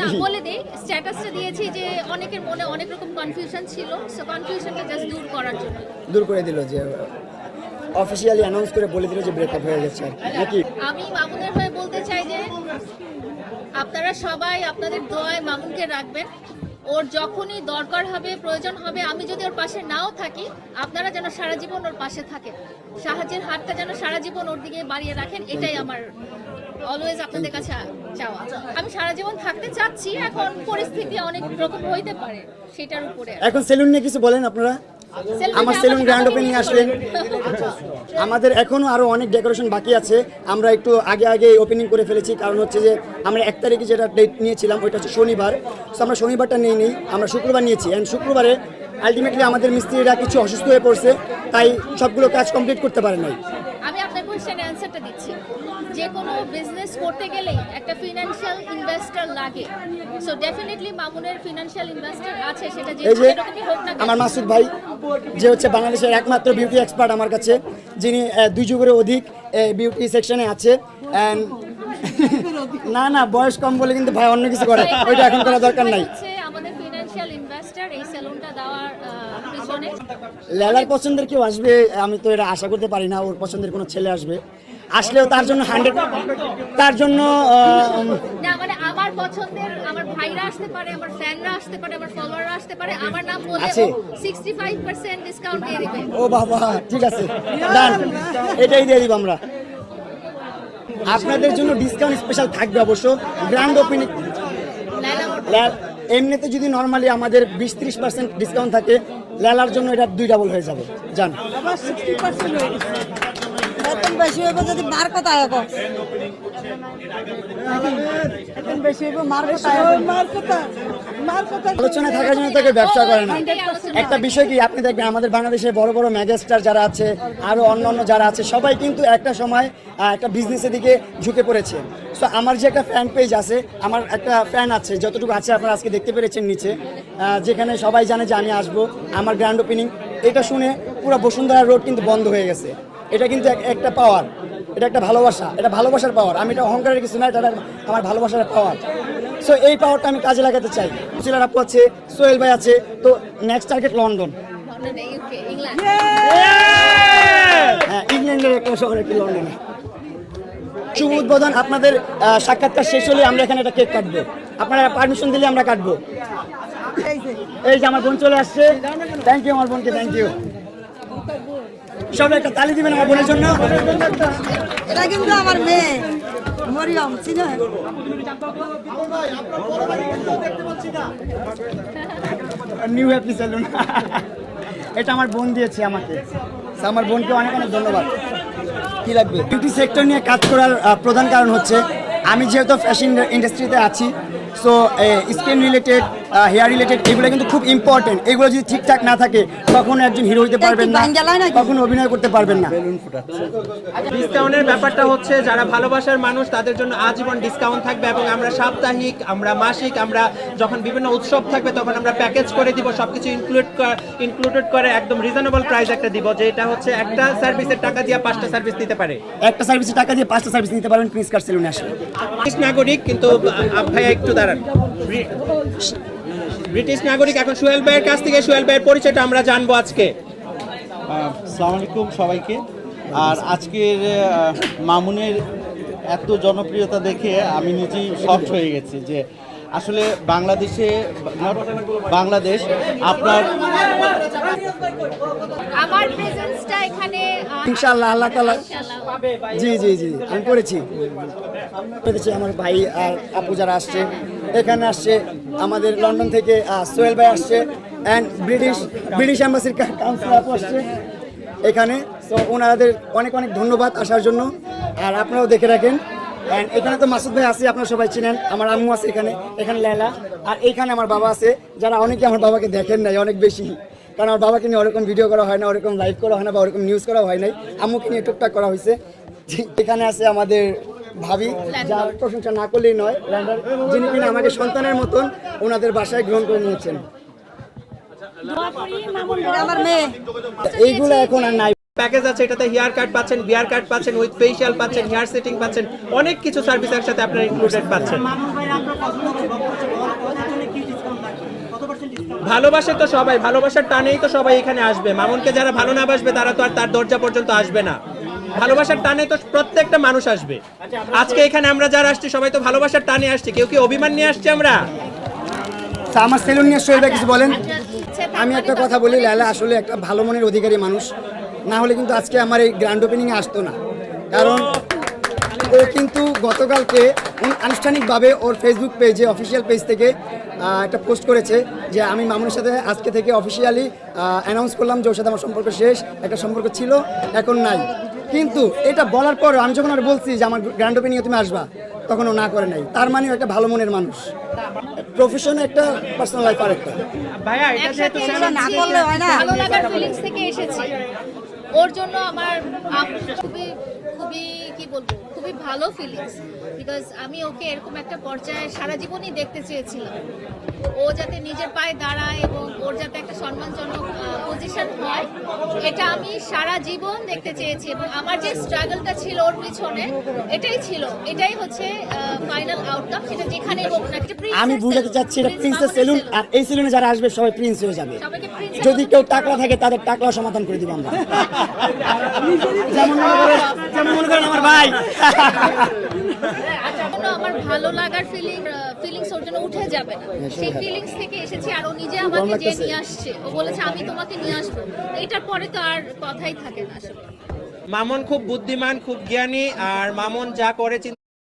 না বলে দেই স্ট্যাটাসটা দিয়েছি যে অনেকের মনে অনেক রকম কনফিউশন ছিল সো কনফিউশনটা জাস্ট দূর করার জন্য। দূর করে দিল যে অফিসিয়ালি অ্যানাউন্স করে বলে দিল যে ব্রেকআপ হয়ে গেছে নাকি? আমি মামুনের বলতে চাই যে আপনারা সবাই আপনাদের দোয়ায় মামুনকে রাখবেন। ওর যখনই দরকার হবে প্রয়োজন হবে আমি যদি ওর পাশে নাও থাকি আপনারা যেন সারা জীবন ওর পাশে থাকেন। সাহায্যের হাতটা যেন সারা জীবন ওর দিকে বাড়িয়ে রাখেন এটাই আমার অলওয়েজ আপনাদের কাছে চাওয়া। আমি সারা জীবন থাকতে চাচ্ছি এখন পরিস্থিতি অনেক রকম হইতে পারে সেটার উপরে। এখন সেলুন নিয়ে কিছু বলেন আপনারা? আমার সেলুন গ্র্যান্ড ওপেনিং নিয়ে আসলেন। আমাদের এখনও আরও অনেক ডেকোরেশন বাকি আছে। আমরা একটু আগে আগে ওপেনিং করে ফেলেছি কারণ হচ্ছে যে আমরা এক তারিখে যেটা ডেট নিয়েছিলাম ওইটা হচ্ছে শনিবার। তো আমরা শনিবারটা নিয়ে নিই আমরা শুক্রবার নিয়েছি। অ্যান্ড শুক্রবারে আলটিমেটলি আমাদের মিস্ত্রিরা কিছু অসুস্থ হয়ে পড়ছে তাই সবগুলো কাজ কমপ্লিট করতে পারে নাই। আমি আপনার কোশ্চেনের অ্যান্সারটা দিচ্ছি। যে কোনো বিজনেস করতে গেলেই একটা ফিনান্সিয়াল ইনভেস্টর লাগে। সো ডেফিনেটলি মামুনের ফিনান্সিয়াল ইনভেস্টর আছে সেটা যে এই যে হোক না আমার মাসুদ ভাই যে হচ্ছে বাংলাদেশের একমাত্র বিউটি এক্সপার্ট আমার কাছে যিনি দুই যুগের অধিক বিউটি সেকশনে আছে। অ্যান্ড না না বয়স কম বলে কিন্তু ভাই অন্য কিছু করে ওইটা এখন করা দরকার নাই। আমাদের ফিনান্সিয়াল ইনভেস্টর এই সেলুনটা দেওয়ার পিছনে। লেলার পছন্দের কেউ আসবে আমি তো এটা আশা করতে পারি না ওর পছন্দের কোনো ছেলে আসবে। আসলেও তার জন্য হান্ড্রেড তার জন্য না মানে আমার পছন্দের আমার ভাইরা আসতে পারে আমার ফ্যানরা আসতে পারে আমার ফলোয়াররা আসতে পারে আমার নাম বলে আছে। সিক্সটি ফাইভ পার্সেন্ট ডিসকাউন্ট দিয়ে দিবে। ও বাবা ঠিক আছে। ডান এটাই দিয়ে দিব আমরা। আপনাদের জন্য ডিসকাউন্ট স্পেশাল থাকবে অবশ্য। গ্র্যান্ড ওপেনিং এমনিতে যদি নর্মালি আমাদের বিশ ত্রিশ পার্সেন্ট ডিসকাউন্ট থাকে লেলার জন্য এটা দুই ডাবল হয়ে যাবে। জান। বেতন বেশি হইব যদি মার কথা হইব। বেতন বেশি হইব মার কথা মার কথা আলোচনা থাকার জন্য তাকে ব্যবসা করে না। একটা বিষয় কি আপনি দেখবেন আমাদের বাংলাদেশে বড় বড় মেগাস্টার যারা আছে আরও অন্য অন্য যারা আছে সবাই কিন্তু একটা সময় একটা বিজনেসের দিকে ঝুঁকে পড়েছে। সো আমার যে একটা ফ্যান পেজ আছে আমার একটা ফ্যান আছে যতটুকু আছে আপনারা আজকে দেখতে পেরেছেন নিচে যেখানে সবাই জানে যে আমি আসব আমার গ্র্যান্ড ওপেনিং এটা শুনে পুরো বসুন্ধরা রোড কিন্তু বন্ধ হয়ে গেছে। এটা কিন্তু এক- একটা পাওয়ার এটা একটা ভালোবাসা। এটা ভালোবাসার পাওয়ার আমি এটা অহংকারের কিছু না এটা আমার ভালোবাসার পাওয়ার সো এই পাওয়ারটা আমি কাজে লাগাতে চাই। সুশীলার আপু আছে সোহেল ভাই আছে তো নেক্সট টার্গেট লন্ডন। লন্ডনে হ্যাঁ ইংল্যান্ডের একটা শহর একটি লন্ডনে। শুভ উদ্বোধন আপনাদের সাক্ষাৎকার শেষ হলে আমরা এখানে একটা কেক কাটবো। আপনারা পারমিশন দিলে আমরা কাটবো। এই যে। আমার বোন চলে আসছে। থ্যাংক ইউ আমার বোনকে থ্যাংক ইউ সবাই একটা তালি দিবেন আমার বোনের জন্য। এটা কিন্তু আমার মেয়ে মরিয়ম চিনো? নিউ হ্যাপি সেলুন এটা আমার বোন দিয়েছে আমাকে। আমার বোনকে অনেক অনেক ধন্যবাদ। কি লাগবে? বিউটি সেক্টর নিয়ে কাজ করার প্রধান কারণ হচ্ছে আমি যেহেতু ফ্যাশন ইন্ডাস্ট্রিতে আছি so skin related hair related এগুলো কিন্তু খুব ইম্পর্টেন্ট এগুলো যদি ঠিকঠাক না থাকে কখনো একজন হিরো হতে পারবেন না কখনো অভিনয় করতে পারবেন না। ডিসকাউন্টের ব্যাপারটা হচ্ছে যারা ভালোবাসার মানুষ তাদের জন্য আজীবন ডিসকাউন্ট থাকবে এবং আমরা সাপ্তাহিক আমরা মাসিক আমরা যখন বিভিন্ন উৎসব থাকবে তখন আমরা প্যাকেজ করে দিব সবকিছু ইনক্লুড ইনক্লুডেড করে একদম রিজনেবল প্রাইস একটা দিব যে এটা হচ্ছে একটা সার্ভিসের টাকা দিয়ে পাঁচটা সার্ভিস নিতে পারে। একটা সার্ভিসের টাকা দিয়ে পাঁচটা সার্ভিস নিতে পারবেন প্রিন্স কার সেলুনে আসলে। নাগরিক কিন্তু ভাইয়া একটু দাঁড়ান। ব্রিটিশ নাগরিক এখন সোহেল ভাইয়ের কাছ থেকে সোহেল ভাইয়ের পরিচয়টা আমরা জানব আজকে। সালাম আলাইকুম সবাইকে। আর আজকের মামুনের এত জনপ্রিয়তা দেখে আমি নিজেই শখ হয়ে গেছি যে আসলে বাংলাদেশে বাংলাদেশ আপনার আমার প্রেজেন্সটা এখানে ইনশাআল্লাহ আল্লাহ তাআলা জি জি জি আমি করেছি। আমার ভাই আর আপু যারা আসছে এখানে আসছে, আমাদের লন্ডন থেকে সোহেল ভাই আসছে অ্যান্ড ব্রিটিশ ব্রিটিশ অ্যাম্বাসির কাউন্সিলর আসছে এখানে। তো ওনাদের অনেক অনেক ধন্যবাদ আসার জন্য। আর আপনারাও দেখে রাখেন। অ্যান্ড এখানে তো মাসুদ ভাই আছে, আপনারা সবাই চিনেন। আমার আম্মু আছে এখানে এখানে লেলা। আর এখানে আমার বাবা আছে, যারা অনেকে আমার বাবাকে দেখেন নাই, অনেক বেশি। কারণ আমার বাবাকে নিয়ে ওরকম ভিডিও করা হয় না, ওরকম লাইভ করা হয় না, বা ওরকম নিউজ করা হয় নাই। আম্মুকে নিয়ে টুকটাক করা হয়েছে। এখানে আছে আমাদের ভাবি যার প্রশংসা না করলেই নয় ল্যান্ডার যিনি কিনা আমাকে সন্তানের মতন ওনাদের বাসায় গ্রহণ করে নিয়েছেন। এইগুলো এখন আর নাই। প্যাকেজ আছে এটাতে হেয়ার কাট পাচ্ছেন বিয়ার কাট পাচ্ছেন উইথ ফেশিয়াল পাচ্ছেন হেয়ার সেটিং পাচ্ছেন অনেক কিছু সার্ভিস একসাথে আপনারা ইনক্লুডেড পাচ্ছেন। ভালোবাসে তো সবাই ভালোবাসার টানেই তো সবাই এখানে আসবে। মামুনকে যারা ভালো না বাসবে তারা তো আর তার দরজা পর্যন্ত আসবে না। ভালোবাসার টানে তো প্রত্যেকটা মানুষ আসবে। আজকে এখানে আমরা যারা আসছি সবাই তো ভালোবাসার টানে আসছি। কেউ কি অভিমান নিয়ে আসছে আমরা? তা আমার সেলুন নিয়ে সোহেল কিছু বলেন। আমি একটা কথা বলি লালা আসলে একটা ভালো মনের অধিকারী মানুষ। না হলে কিন্তু আজকে আমার এই গ্র্যান্ড ওপেনিংয়ে আসতো না। কারণ ও কিন্তু গতকালকে আনুষ্ঠানিকভাবে ওর ফেসবুক পেজে অফিসিয়াল পেজ থেকে আহ, একটা পোস্ট করেছে যে আমি মামুনের সাথে আজকে থেকে অফিসিয়ালি অ্যানাউন্স করলাম যে ওর সাথে আমার সম্পর্ক শেষ। একটা সম্পর্ক ছিল এখন নাই। কিন্তু এটা বলার পর আমি যখন আর বলছি যে আমার গ্র্যান্ড ওপেনিংয়ে তুমি আসবা তখন ও না করে নাই। তার মানে একটা ভালো মনের মানুষ। প্রফেশন একটা পার্সোনাল লাইফ আর একটা ভাইয়া এটা যেহেতু না করলে হয় না। ভালো লাগার ফিলিংস থেকে এসেছি। ওর জন্য আমার খুবই খুবই কি বলব খুবই ভালো ফিলিংস বিকজ আমি ওকে এরকম একটা পর্যায়ে সারা জীবনই দেখতে চেয়েছিলাম। ও যাতে নিজের পায়ে দাঁড়ায় এবং ওর যাতে একটা সম্মানজনক পজিশন হয় এটা আমি সারা জীবন দেখতে চেয়েছি এবং আমার যে স্ট্রাগলটা ছিল ওর পিছনে এটাই ছিল এটাই হচ্ছে ফাইনাল আউটকাম সেটা যেখানে হোক না একটা আমি বুঝাতে চাচ্ছি এটা প্রিন্সেস সেলুন আর এই সেলুনে যারা আসবে সবাই প্রিন্স হয়ে যাবে। সবাইকে যদি কেউ টাকলা থাকে তাদের টাকলা সমাধান করে দিব আমরা। যেমন যেমন মনে করেন আমার ভাই। জন্য আমার ভালো লাগার ফিলিং ফিলিংস ওর জন্য উঠে যাবে না। সেই ফিলিংস থেকে এসেছি আর ও নিজে আমাকে যে নিয়ে আসছে ও বলেছে আমি তোমাকে নিয়ে আসব। এটার পরে তো আর কথাই থাকে না আসলে। মামুন খুব বুদ্ধিমান খুব জ্ঞানী আর মামুন যা করে